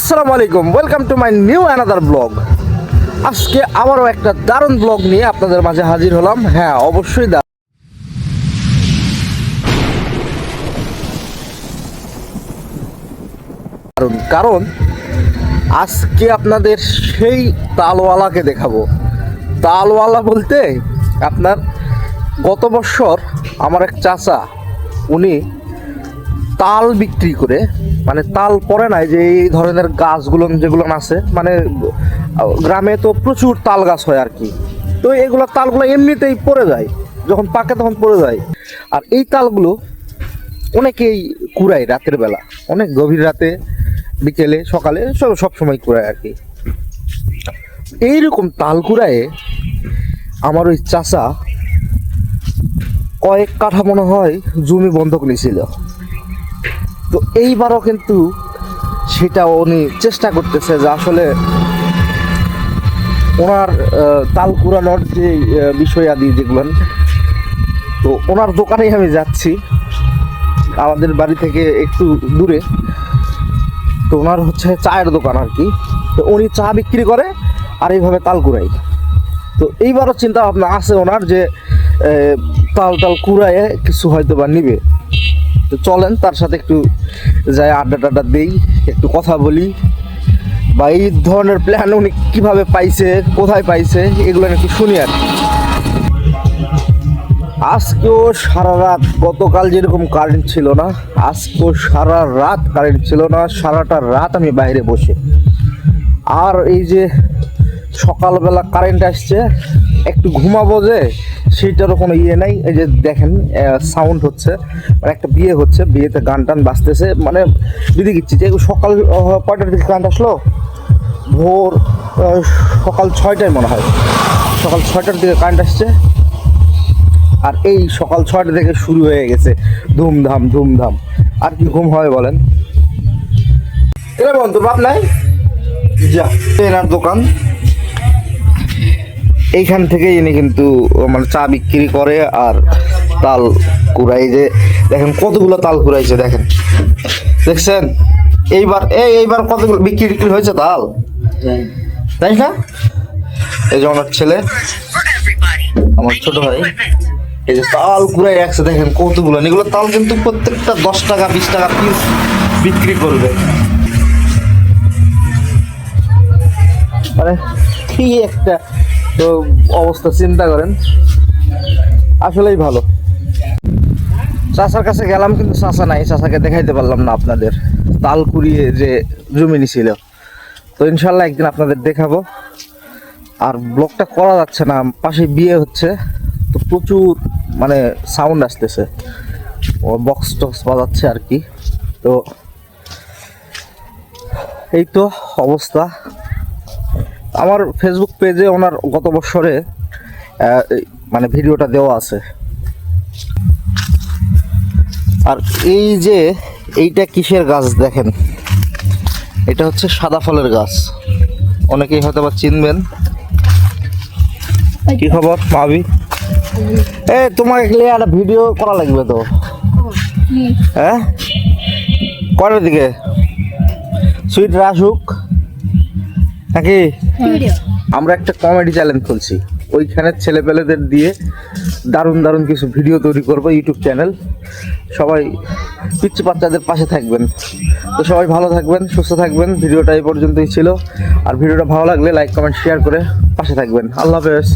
আসসালামু আলাইকুম welcome to my new another blog আজকে আবারও একটা দারুণ ব্লগ নিয়ে আপনাদের মাঝে হাজির হলাম। হ্যাঁ অবশ্যই দারুণ, কারণ আজকে আপনাদের সেই তালওয়ালাকে দেখাবো। তালওয়ালা বলতে আপনার গত বছর আমার এক চাচা, উনি তাল বিক্রি করে মানে তাল পরে নাই যে এই ধরনের গাছগুলো যেগুলো আছে মানে গ্রামে তো প্রচুর তাল গাছ হয় আর কি। তো এগুলো তালগুলো এমনিতেই পড়ে যায়, যখন পাকে তখন পড়ে যায়। আর এই তালগুলো অনেকেই কুড়ায় রাতের বেলা, অনেক গভীর রাতে, বিকেলে, সকালে, সব সব সময় কুড়ায় আর কি। এইরকম তাল কুড়ায়ে আমার ওই চাষা কয়েক কাঠা মনে হয় জমি বন্ধক নিয়েছিল এইবারও কিন্তু সেটা উনি চেষ্টা করতেছে যে আসলে ওনার তাল কুড়ানোর যে আহ, বিষয় আদি যেগুলো তো ওনার দোকানেই আমি যাচ্ছি। আমাদের বাড়ি থেকে একটু দূরে। তো ওনার হচ্ছে চায়ের দোকান আর কি। তো উনি চা বিক্রি করে আর এইভাবে তাল কুড়াই তো এইবারও চিন্তা ভাবনা আছে ওনার যে তাল তাল কুড়ায় কিছু হয়তো বা নিবে। তো চলেন তার সাথে একটু যাই আড্ডা টাড্ডা দিই, একটু কথা বলি বা এই ধরনের প্ল্যান উনি কীভাবে পাইছে, কোথায় পাইছে, এগুলো একটু শুনি আর। আজকেও সারা রাত গতকাল যেরকম কারেন্ট ছিল না, আজকেও সারা রাত কারেন্ট ছিল না, সারাটা রাত আমি বাইরে বসে আর এই যে সকালবেলা কারেন্ট আসছে, একটু ঘুমাবো যে, সেইটারও কোনো ইয়ে নাই। এই যে দেখেন সাউন্ড হচ্ছে মানে একটা বিয়ে হচ্ছে, বিয়েতে গান টান বাজতেছে মানে দিদি দিচ্ছি যে সকাল কয়টার দিকে কারেন্ট আসলো? ভোর সকাল ছয়টায় মনে হয়। সকাল ছয়টার দিকে কারেন্ট আসছে। আর এই সকাল ছয়টা থেকে শুরু হয়ে গেছে, ধুমধাম ধুমধাম। আর কি ঘুম হয় বলেন? এরা বন্ধু ভাব নাই? যা, এনার দোকান। এইখান থেকেই ইনি কিন্তু মানে চা বিক্রি করে আর তাল কুড়াই যে, দেখেন কতগুলো তাল কুড়াইছে, দেখেন। দেখছেন? এইবার, এই, এইবার কতগুলো বিক্রি টিক্রি হয়েছে তাল? তাই না? এই যে আমার ছেলে, আমার ছোট ভাই, এই যে তাল কুড়াই একসাথে দেখেন কতগুলো। এগুলো তাল কিন্তু প্রত্যেকটা দশ টাকা, বিশ টাকা পিস বিক্রি করবে। মানে কি একটা তো অবস্থা চিন্তা করেন। আসলেই ভালো। চাচার কাছে গেলাম কিন্তু চাচা নাই, চাচাকে দেখাইতে পারলাম না আপনাদের। তাল কুড়িয়ে যে জমি নিছিল। তো ইনশাল্লাহ একদিন আপনাদের দেখাবো। আর ব্লগটা করা যাচ্ছে না, পাশে বিয়ে হচ্ছে। তো প্রচুর মানে সাউন্ড আসতেছে। ও বক্স টক্স বাজাচ্ছে আর কি। তো এই তো অবস্থা। আমার ফেসবুক পেজে ওনার গত বছরে মানে ভিডিওটা দেওয়া আছে। আর এই যে এইটা কিসের গাছ দেখেন? এটা হচ্ছে সাদা ফলের গাছ। অনেকেই হয়তো বা চিনবেন। কি খবর মাবি এ তোমাকে গেলে একটা ভিডিও করা লাগবে তো। হ্যাঁ? কটার দিকে। সুইট আসুক। নাকি? আমরা একটা কমেডি চ্যানেল খুলছি। ওইখানে ছেলেপেলেদের দিয়ে দারুণ দারুণ কিছু ভিডিও তৈরি করব ইউটিউব চ্যানেল সবাই পিচ্ছু বাচ্চাদের পাশে থাকবেন। তো সবাই ভালো থাকবেন, সুস্থ থাকবেন। ভিডিওটা এই পর্যন্তই ছিল। আর ভিডিওটা ভালো লাগলে লাইক কমেন্ট শেয়ার করে পাশে থাকবেন। আল্লাহ হাফেজ।